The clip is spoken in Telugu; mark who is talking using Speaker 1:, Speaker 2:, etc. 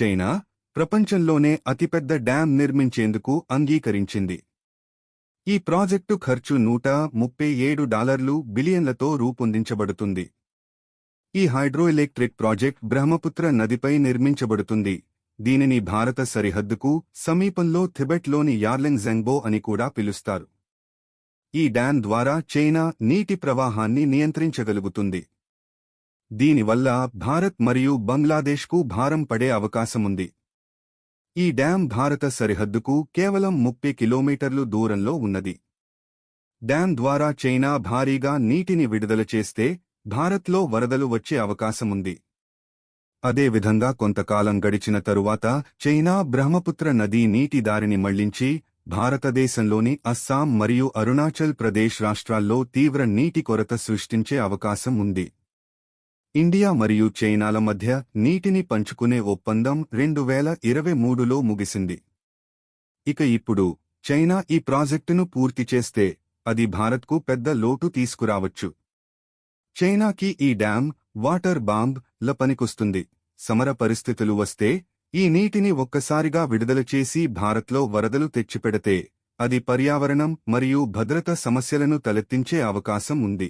Speaker 1: చైనా ప్రపంచంలోనే అతిపెద్ద డ్యాం నిర్మించేందుకు అంగీకరించింది. ఈ ప్రాజెక్టు ఖర్చు నూట ముప్పై ఏడు డాలర్లు బిలియన్లతో రూపొందించబడుతుంది. ఈ హైడ్రోఎలెక్ట్రిక్ ప్రాజెక్ట్ బ్రహ్మపుత్ర నదిపై నిర్మించబడుతుంది. దీనిని భారత సరిహద్దుకు సమీపంలో థిబెట్లోని యార్లెంగ్ జెంగ్బో అని కూడా పిలుస్తారు. ఈ డ్యాం ద్వారా చైనా నీటి ప్రవాహాన్ని నియంత్రించగలుగుతుంది. దీనివల్ల భారత్ మరియు బంగ్లాదేశ్కు భారం పడే అవకాశముంది. ఈ డ్యాం భారత సరిహద్దుకు కేవలం ముప్పై కిలోమీటర్లు దూరంలో ఉన్నది. డ్యాం ద్వారా చైనా భారీగా నీటిని విడుదల చేస్తే భారత్లో వరదలు వచ్చే అవకాశముంది. అదేవిధంగా కొంతకాలం గడిచిన తరువాత చైనా బ్రహ్మపుత్ర నదీ నీటి దారిని మళ్ళించి భారతదేశంలోని అస్సాం మరియు అరుణాచల్ ప్రదేశ్ రాష్ట్రాల్లో తీవ్ర నీటి కొరత సృష్టించే అవకాశం ఉంది ఇండియా మరియు చైనాల మధ్య నీటిని పంచుకునే ఒప్పందం రెండు వేల ఇరవై మూడులో ముగిసింది. ఇక ఇప్పుడు చైనా ఈ ప్రాజెక్టును పూర్తి చేస్తే అది భారత్కు పెద్ద లోటు తీసుకురావచ్చు. చైనాకి ఈ డ్యాం వాటర్ బాంబ్ ల పనికొస్తుంది. సమర పరిస్థితులు వస్తే ఈ నీటిని ఒక్కసారిగా విడుదల చేసి భారత్లో వరదలు తెచ్చిపెడితే అది పర్యావరణం మరియు భద్రత సమస్యలను తలెత్తించే అవకాశం ఉంది.